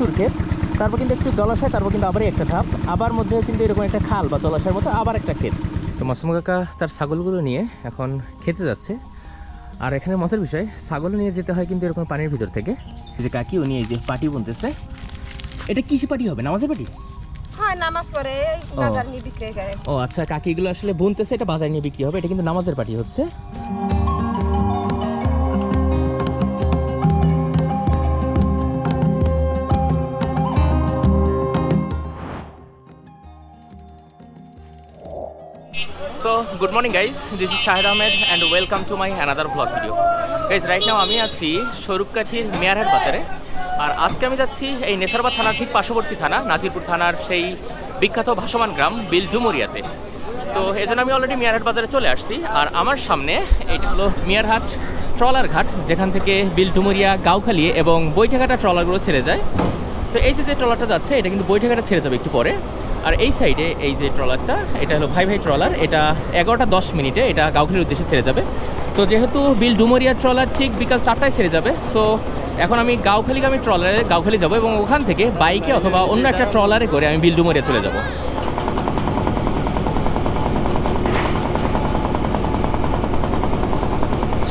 প্রচুর ক্ষেত তারপর কিন্তু একটু জলাশয় তারপর কিন্তু আবারই একটা ধাপ। আবার মধ্যে কিন্তু এরকম একটা খাল বা জলাশয়ের মতো আবার একটা ক্ষেত। তো মাসুম কাকা তার ছাগলগুলো নিয়ে এখন খেতে যাচ্ছে। আর এখানে মজার বিষয় ছাগল নিয়ে যেতে হয় কিন্তু এরকম পানির ভিতর থেকে। যে কাকি উনি এই যে পাটি বুনতেছে। এটা কিসে পাটি হবে নামাজের পাটি? হয় নামাজ পড়ে ও। বাজার নিয়ে বিক্রি করে। ও আচ্ছা কাকি এগুলো আসলে বুনতেছে এটা বাজার নিয়ে বিক্রি হবে এটা কিন্তু নামাজের পাটি হচ্ছে। So good morning guys this is Shahed Ahmed and welcome to my another blog video guys right now আমি আছি স্বরূপকাঠির মেয়ারহাট বাজারে। আর আজকে আমি যাচ্ছি এই নেসারবাদ থানার ঠিক পার্শ্ববর্তী থানা, নাজিরপুর থানার সেই বিখ্যাত ভাসমান গ্রাম বিল বিলডুমরিয়াতে। তো এই জন্য আমি অলরেডি মিয়ারহাট বাজারে চলে আসছি। আর আমার সামনে এইটা হলো মিয়ারহাট ট্রলার ঘাট, যেখান থেকে বিল বিলডুমরিয়া, গাউখালি এবং বৈঠাঘাটা ট্রলারগুলো ছেড়ে যায়। তো এই যে যে ট্রলারটা যাচ্ছে, এটা কিন্তু বৈঠাঘাটা ছেড়ে যাবে একটু পরে। আর এই সাইডে এই যে ট্রলারটা, এটা হলো ভাই ভাই ট্রলার, এটা এগারোটা দশ মিনিটে এটা গাউখালির উদ্দেশ্যে ছেড়ে যাবে। তো যেহেতু বিল ডুমরিয়া ট্রলার ঠিক বিকাল চারটায় ছেড়ে যাবে সো এখন আমি গাউখালিগামী ট্রলারে গাউখালি যাব এবং ওখান থেকে বাইকে অথবা অন্য একটা ট্রলারে করে আমি বিল ডুমরিয়া চলে যাব।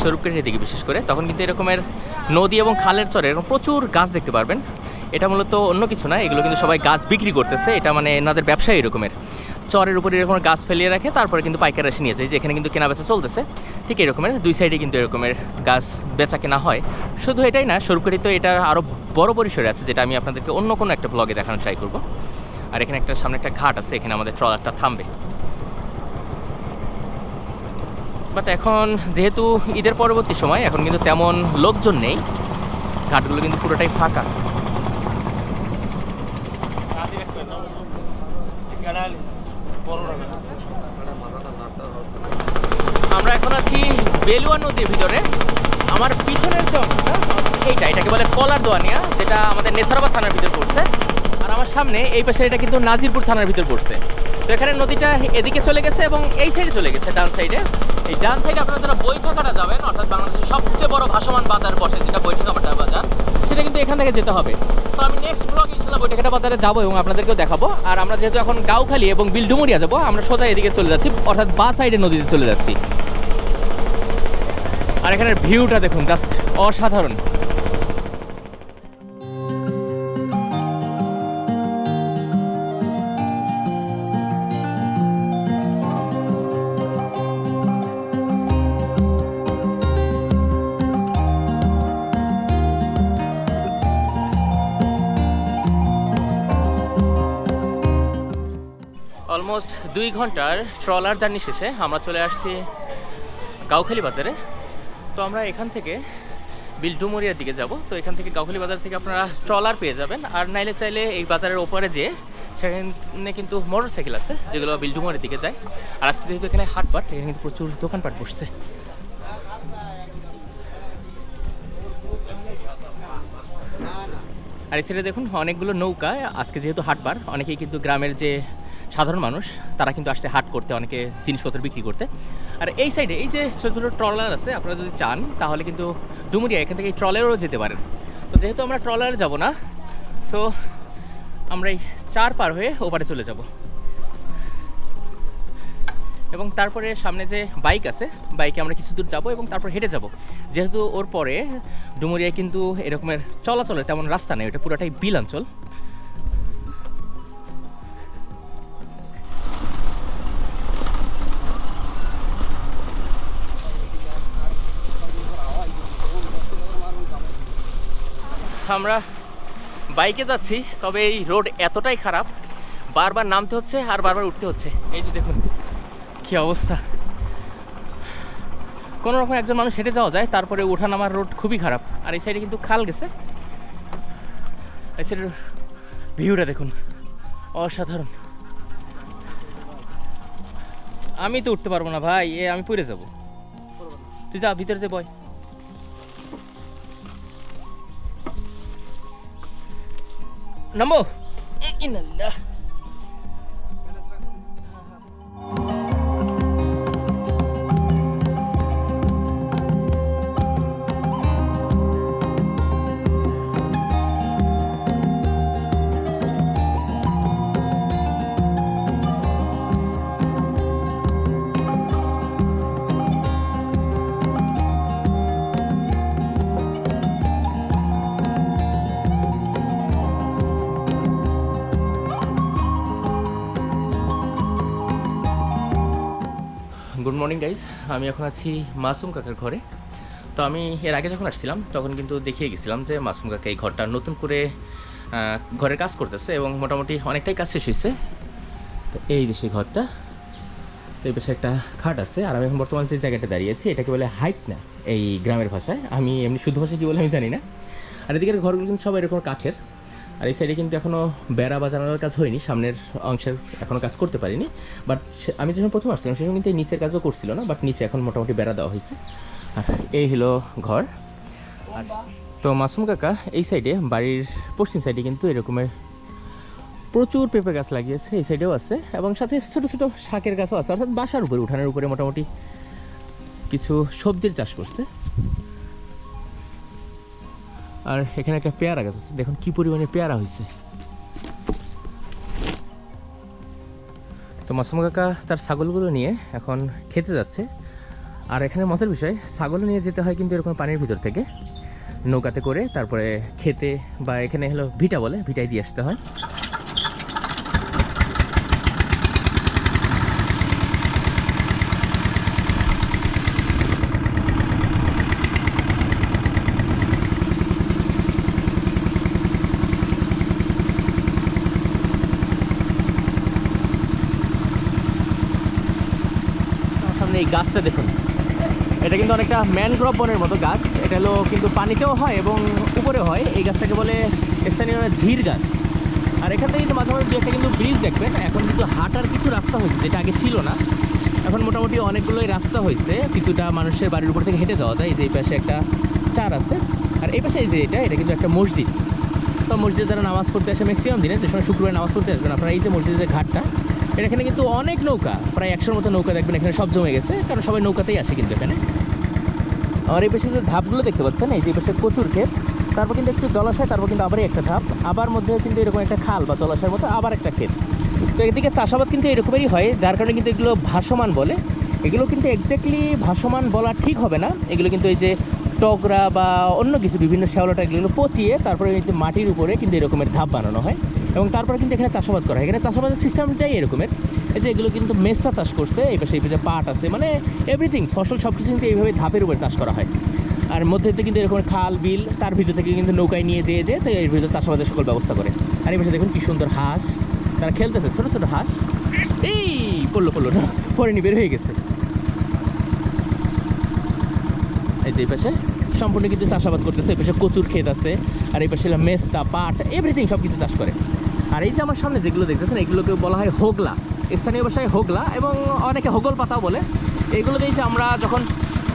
স্বরূপকের দিকে বিশেষ করে, তখন কিন্তু এরকমের নদী এবং খালের চরে প্রচুর গাছ দেখতে পারবেন। এটা মূলত অন্য কিছু না, এগুলো কিন্তু সবাই গাছ বিক্রি করতেছে, এটা মানে এনাদের ব্যবসা এরকমের চরের উপরে এরকম গাছ ফেলিয়ে রাখে, তারপরে কিন্তু পাইকার এসে নিয়ে যায় যেখানে কিন্তু কেনা বেচা চলতেছে। ঠিক এরকমের, দুই সাইডে কিন্তু এরকমের গাছ বেচা কেনা হয়। শুধু এটাই না, সরকারি তো এটা আরও বড় পরিসরে আছে, যেটা আমি আপনাদেরকে অন্য কোনো একটা ব্লগে দেখানোর ট্রাই করব। আর এখানে একটা সামনে একটা ঘাট আছে, এখানে আমাদের ট্রলারটা থামবে। বাট এখন যেহেতু ঈদের পরবর্তী সময়, এখন কিন্তু তেমন লোকজন নেই। ঘাটগুলো কিন্তু পুরোটাই ফাঁকা আমরা এখন আছি বেলুয়া নদীর ভিতরে আমার পিছনের যে অংশটা, এইটা, এটাকে বলে কলার দোয়ানিয়া যেটা আমাদের নেসারাবাদ থানার ভিতর পড়ছে। আর আমার সামনে এই পাশে এটা কিন্তু নাজিরপুর থানার ভিতর পড়ছে। তো এখানে নদীটা এদিকে চলে গেছে এবং এই সাইডে চলে গেছে, ডান সাইডে এই ডান সাইডে আপনারা যারা বৈঠাকাটা যাবেন, অর্থাৎ বাংলাদেশের সবচেয়ে বড় ভাসমান বাজার বসে, যেটা বৈঠাকাটা বাজার, সেটা কিন্তু এখান থেকে যেতে হবে। তো আমি নেক্সট ব্লগ ইনশাল্লাহ বৈঠাকাটা বাজারে যাব এবং আপনাদেরকেও দেখাবো। আর আমরা যেহেতু এখন গাউখালি এবং বিলডুমুরিয়া যাব, আমরা সোজা এদিকে চলে যাচ্ছি, অর্থাৎ বা সাইডে নদীতে চলে যাচ্ছি। আর এখানের ভিউটা দেখুন, জাস্ট অসাধারণ। অলমোস্ট দুই ঘণ্টার ট্রলার জার্নি শেষে আমরা চলে আসছি গাউখালি বাজারে। তো আমরা এখান থেকে বিলডুমরিয়ার দিকে যাব। তো এখান থেকে গাউখালি বাজার থেকে আপনারা ট্রলার পেয়ে যাবেন। আর নাইলে চাইলে এই বাজারের ওপরে যেয়ে সেখানে কিন্তু মোটর সাইকেল আছে, যেগুলো বিলডুমরিয়ার দিকে যায়। আর আজকে যেহেতু এখানে হাটপাট এখানে কিন্তু প্রচুর দোকানপাট বসছে। আর এছাড়া দেখুন, অনেকগুলো নৌকা, আজকে যেহেতু হাটবার অনেকেই কিন্তু গ্রামের যে সাধারণ মানুষ, তারা কিন্তু আসছে হাট করতে, অনেকে জিনিসপত্র বিক্রি করতে। আর এই সাইডে এই যে ছোটো ছোটো ট্রলার আছে, আপনারা যদি চান, তাহলে কিন্তু ডুমুরিয়া, এখান থেকে এই ট্রলারেও যেতে পারেন। তো যেহেতু আমরা ট্রলারে যাব না সো আমরা এই চার পার হয়ে ওপারে চলে যাব। এবং তারপরে সামনে যে বাইক আছে বাইকে আমরা কিছু দূর যাব এবং তারপর হেঁটে যাব। যেহেতু ওর পরে ডুমুরিয়ায় কিন্তু এরকমের চলাচলের তেমন রাস্তা নেই ওটা পুরোটাই বিল অঞ্চল। আমরা বাইকে যাচ্ছি, তবে এই রোড এতটাই খারাপ, বারবার নামতে হচ্ছে আর বারবার উঠতে হচ্ছে। এই যে দেখুন, কি অবস্থা। কোনো রকম একজন মানুষ হেঁটে যাওয়া যায়, তারপরে ওঠা নামার রোড খুবই খারাপ। আর এই সাইডে কিন্তু খাল গেছে। এই সাইডের ভিউটা দেখুন, অসাধারণ। আমি তো উঠতে পারব না ভাই, এ আমি পড়ে যাব। তুই যা, ভিতরে যে বয়। Namo! Eh, inala! Morning guys আমি এখন আছি মাসুম কাকার ঘরে। তো আমি এর আগে যখন আসছিলাম, তখন কিন্তু দেখিয়ে গেছিলাম যে মাসুম কাকা এই ঘরটা নতুন করে ঘরের কাজ করতেছে এবং মোটামুটি অনেকটাই কাজ শেষ হয়েছে। তো এই যে সেই ঘরটা, তো এই পাশে একটা খাট আছে। আর আমি এখন বর্তমানে যে জায়গাটা দাঁড়িয়ে আছি, এটাকে বলে হাইট না, এই গ্রামের ভাষায়। আমি এমনি শুদ্ধ ভাষায় কী বলে আমি জানি না। আর এদিকের ঘরগুলো কিন্তু সব এরকম কাঠের। আর এই সাইডে কিন্তু এখনও বেড়া বা জানালার কাজ হয়নি, সামনের অংশের এখনও কাজ করতে পারিনি। বাট আমি যখন প্রথম আসছিলাম, সেখানে কিন্তু এই নিচের কাজও করছিল না বাট নিচে এখন মোটামুটি বেড়া দেওয়া হয়েছে। আর এই হলো ঘর। আর তো মাসুম কাকা, এই সাইডে বাড়ির পশ্চিম সাইডে কিন্তু এরকমের প্রচুর পেঁপে গাছ লাগিয়েছে, এই সাইডেও আছে। এবং সাথে ছোটো ছোটো শাকের গাছও আছে। অর্থাৎ বাসার উপরে, উঠানের উপরে মোটামুটি কিছু সবজির চাষ করছে। আর এখানে একটা পেয়ারা গাছ আছে। দেখুন কি পরিমাণে পেয়ারা হয়েছে। তো মাসুম কাকা তার ছাগলগুলো নিয়ে এখন খেতে যাচ্ছে। আর এখানে মজার বিষয়, ছাগল নিয়ে যেতে হয় কিন্তু এরকম পানির ভিতর থেকে। নৌকাতে করে তারপরে খেতে বা এখানে হলো ভিটা বলে ভিটাই দিয়ে আসতে হয়। গাছটা দেখুন। এটা কিন্তু অনেকটা ম্যানগ্রোভ বনের মতো গাছ। এটা হলো কিন্তু পানিতেও হয় এবং উপরে হয়। এই গাছটাকে বলে স্থানীয় ঝির গাছ। আর এখান থেকে কিন্তু মাঝে মাঝে একটা কিন্তু ব্রিজ দেখবেন। এখন কিন্তু হাঁটার কিছু রাস্তা হয়েছে, যেটা আগে ছিল না। এখন মোটামুটি অনেকগুলোই রাস্তা হয়েছে। কিছুটা মানুষের বাড়ির উপর থেকে হেঁটে যাওয়া যায়। এই যে এই পাশে একটা চার আছে। আর এই পাশে এই যে এটা এটা কিন্তু একটা মসজিদ। তো মসজিদে যারা নামাজ পড়তে আসে ম্যাক্সিমাম দিনে, যে সময় শুক্রবার নামাজ পড়তে আসবেন, আপনারা এই যে মসজিদের ঘাটটা এখানে কিন্তু অনেক নৌকা, প্রায় একশোর মতো নৌকা দেখবেন এখানে সব জমে গেছে, কারণ সবাই নৌকাতেই আসে কিন্তু এখানে। আমার এই পাশে যে ধাপগুলো দেখতে পাচ্ছেন, এই যে পাশে প্রচুর ক্ষেত, তারপর কিন্তু একটু জলাশয়, তারপর কিন্তু আবারই একটা ধাপ, আবার মধ্যে কিন্তু এরকম একটা খাল বা জলাশয়ের মতো আবার একটা ক্ষেত। তো এদিকে চাষাবাদ কিন্তু এরকমেরই হয়, যার কারণে কিন্তু এগুলো ভাসমান বলে। এগুলো কিন্তু এক্স্যাক্টলি ভাসমান বলা ঠিক হবে না। এগুলো কিন্তু এই যে টগরা বা অন্য কিছু বিভিন্ন শ্যাওলাটা এগুলো পচিয়ে, তারপরে মাটির উপরে কিন্তু এরকমের ধাপ বানানো হয়। এবং তারপরে কিন্তু এখানে চাষাবাদ করা হয়। এখানে চাষাবাদের সিস্টেমটাই এরকমের এই যে এগুলো কিন্তু মেস্তা চাষ করছে, এই পাশে এই পাশে পাট আছে মানে এভরিথিং ফসল সব কিছু কিন্তু এইভাবে ধাপের উপরে চাষ করা হয়। আর মধ্যে থেকে কিন্তু এরকম খাল, বিল, তার ভিতর থেকে কিন্তু নৌকায় নিয়ে যেয়ে যেয়ে তো এর ভিতরে চাষাবাদের সকল ব্যবস্থা করে। আর এই পাশে দেখুন কি সুন্দর হাঁস, তারা খেলতেছে, ছোটো ছোটো হাঁস। এই, পড়ল পড়ল না পরে বের হয়ে গেছে। এই যে এই পাশে সম্পূর্ণ কিন্তু চাষাবাদ করতেছে, এই পাশে কচুর ক্ষেত আছে, আর এই পাশে মেস্তা পাট এভরিথিং সব কিছু চাষ করে। আর এই যে আমার সামনে যেগুলো দেখতেছেন এগুলোকে বলা হয় হোগলা। স্থানীয় ভাষায় হোগলা এবং অনেকে হোগল পাতাও বলে। এগুলো দিয়ে যে আমরা যখন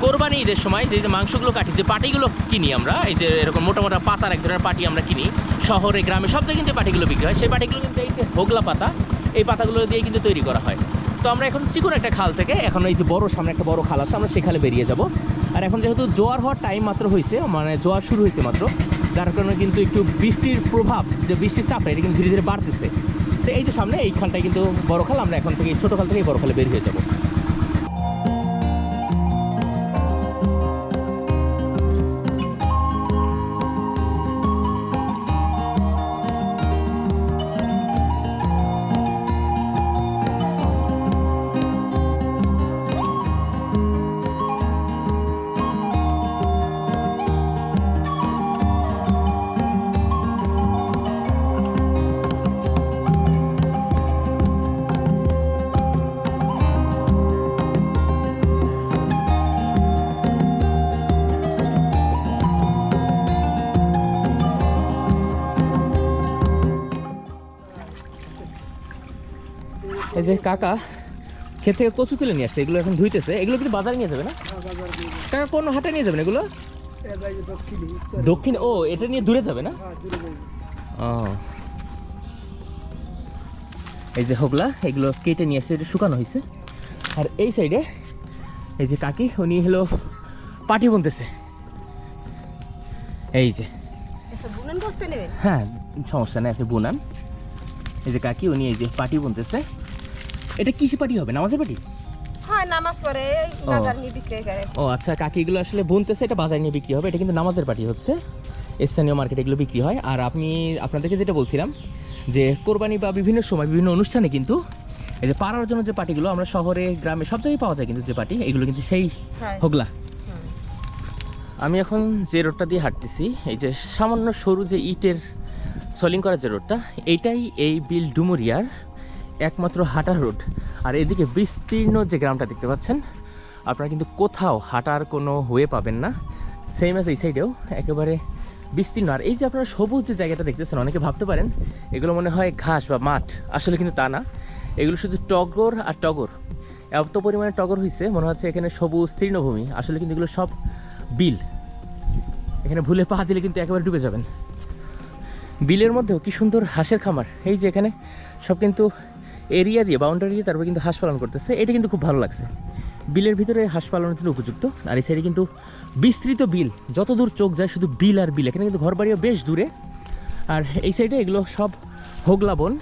কোরবানি ঈদের সময় যে যে মাংসগুলো কাটি, যে পাটিগুলো কিনি আমরা, এই যে এরকম মোটা মোটা পাতার এক ধরনের পাটি আমরা কিনি, শহরে, গ্রামে সব জায়গায় কিন্তু পাটিগুলো বিক্রি হয়। সেই পাটিগুলো কিন্তু এই যে হোগলা পাতা, এই পাতাগুলো দিয়ে কিন্তু তৈরি করা হয়। তো আমরা এখন চিকুন একটা খাল থেকে, এখন এই যে বড় সামনে একটা বড় খাল আছে, আমরা সেই খালে বেরিয়ে যাব। আর এখন যেহেতু জোয়ার হওয়ার টাইম মাত্র হয়েছে মানে জোয়ার শুরু হয়েছে মাত্র, যার কারণে কিন্তু একটু বৃষ্টির প্রভাব, যে বৃষ্টির চাপটা, এটা কিন্তু ধীরে ধীরে বাড়তেছে। তো এই যে সামনে এই খালটাই কিন্তু বড় খাল, আমরা এখন থেকে ছোটো খাল থেকে বড় খালে বের হয়ে যাব। যে কাকা ক্ষেত থেকে কচু তুলে নিয়ে আসছে এগুলো এখন ধুইতেছে। এগুলো কিন্তু বাজারে নিয়ে যাবে না? কাকা কোন হাটে নিয়ে যাবেন এগুলো? দক্ষিণ ও এটা নিয়ে দূরে যাবে না? ও। এই যে হোগলা এগুলো কেটে নিয়ে আসছে এটা শুকানো হয়েছে আর এই সাইডে এই যে কাকি উনি হলো পাটি বুনতেছে। এই যে। হ্যাঁ সমস্যা নেই আপনি বুনান। এই যে কাকি উনি এই যে পাটি বুনতেছে। এটা কিসে পাটি হবে নামাজের পাটি হয় নামাজ পড়ে ও। বাজার নিয়ে বিক্রি করে। ও আচ্ছা কাকি এগুলো আসলে বুনতেছে এটা বাজার নিয়ে বিক্রি হবে এটা কিন্তু নামাজের পাটি হচ্ছে। স্থানীয় মার্কেটে এগুলো বিক্রি হয়। আর আপনি আপনাদেরকে যেটা বলছিলাম যে কোরবানি বা বিভিন্ন সময় বিভিন্ন অনুষ্ঠানে কিন্তু এই যে পাড়ার জন্য যে পাটিগুলো আমরা শহরে গ্রামে সব জায়গায় পাওয়া যায় কিন্তু যে পাটি এগুলো কিন্তু সেই হ্যাঁ। হোগলা। আমি এখন যে রোডটা দিয়ে হাঁটতেছি এই যে সামান্য সরু যে ইটের সলিং করা যে রোডটা এইটাই এই বিল ডুমুরিয়ার একমাত্র হাঁটার রোড আর এদিকে বিস্তীর্ণ যে গ্রামটা দেখতে পাচ্ছেন, আপনারা কিন্তু কোথাও হাঁটার কোনো হয়ে পাবেন না। সেম আছে এই সাইডেও একেবারে বিস্তীর্ণ। আর এই যে আপনারা সবুজ যে জায়গাটা দেখতেছেন, অনেকে ভাবতে পারেন এগুলো মনে হয় ঘাস বা মাঠ। আসলে কিন্তু তা না। এগুলো শুধু টগর আর টগর। এত পরিমাণে টগর হয়েছে মনে হচ্ছে এখানে সবুজ তৃণভূমি। আসলে কিন্তু এগুলো সব বিল। এখানে ভুলে পা দিলে কিন্তু একেবারে ডুবে যাবেন। বিলের মধ্যেও কি সুন্দর হাঁসের খামার। এই যে এখানে সব কিন্তু এরিয়া দিয়ে বাউন্ডারি দিয়ে তারপর কিন্তু হাঁস পালন করতেছে। এটা কিন্তু খুব ভালো লাগছে। বিলের ভিতরে হাঁস পালনের জন্য উপযুক্ত। আর এই সাইডে কিন্তু বিস্তৃত বিল। যত দূর চোখ যায় শুধু বিল আর বিল। এখানে কিন্তু ঘর বাড়িও বেশ দূরে। আর এই সাইডে এগুলো সব হোগলা বন।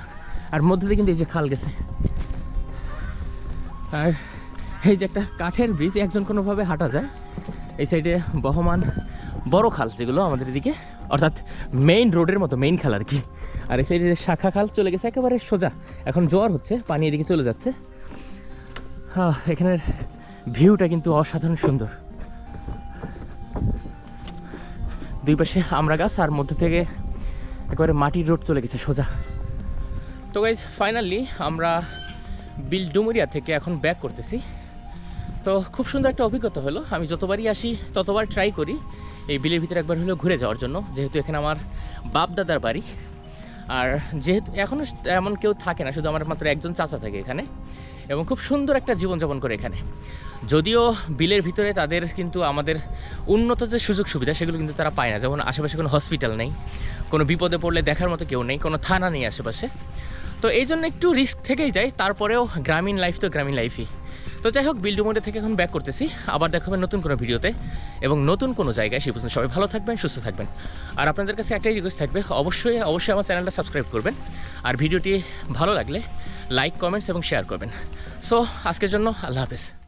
আর মধ্যে দিয়ে কিন্তু এই যে খাল গেছে। আর এই যে একটা কাঠের ব্রিজ একজন কোনোভাবে হাঁটা যায়। এই সাইডে বহমান বড় খাল যেগুলো আমাদের এদিকে অর্থাৎ মেইন রোডের মতো মেইন খাল আর কি। আর এই সাইডে শাখা খাল চলে গেছে, একেবারে সোজা। এখন জোয়ার হচ্ছে, পানি এদিকে চলে যাচ্ছে। হ্যাঁ এখানের ভিউটা কিন্তু অসাধারণ সুন্দর। দুই পাশে আমরা গাছ, আর মধ্যে থেকে একেবারে মাটির রোড চলে গেছে, সোজা। তো গাইজ ফাইনালি আমরা বিল ডুমুরিয়া থেকে এখন ব্যাক করতেছি। তো খুব সুন্দর একটা অভিজ্ঞতা হলো। আমি যতবারই আসি, ততবার ট্রাই করি। এই বিলের ভিতরে একবার হলেও ঘুরে যাওয়ার জন্য, যেহেতু এখানে আমার বাপ দাদার বাড়ি। আর যেহেতু এখনও এমন কেউ থাকে না, শুধু আমার মাত্র একজন চাচা থাকে এখানে, এবং খুব সুন্দর একটা জীবনযাপন করে এখানে। যদিও বিলের ভিতরে তাদের কিন্তু আমাদের উন্নত যে সুযোগ সুবিধা, সেগুলো কিন্তু তারা পায় না। যেমন আশেপাশে কোনো হসপিটাল নেই, কোনো বিপদে পড়লে দেখার মতো কেউ নেই, কোনো থানা নেই আশেপাশে। তো এই জন্য একটু রিস্ক থেকেই যায়, তারপরেও গ্রামীণ লাইফ তো গ্রামীণ লাইফই তো যাই হোক বিল্ডুমোডে থেকে এখন ব্যাক করতেছি। আবার দেখাবেন নতুন কোনো ভিডিওতে। এবং নতুন কোনো জায়গায় সে পর্যন্ত সবাই ভালো থাকবেন, সুস্থ থাকবেন। আর আপনাদের কাছে একটাই রিকোয়েস্ট থাকবে, অবশ্যই অবশ্যই আমার চ্যানেলটা সাবস্ক্রাইব করবেন। আর ভিডিওটি ভালো লাগলে লাইক কমেন্টস এবং শেয়ার করবেন। সো আজকের জন্য আল্লাহ হাফেজ।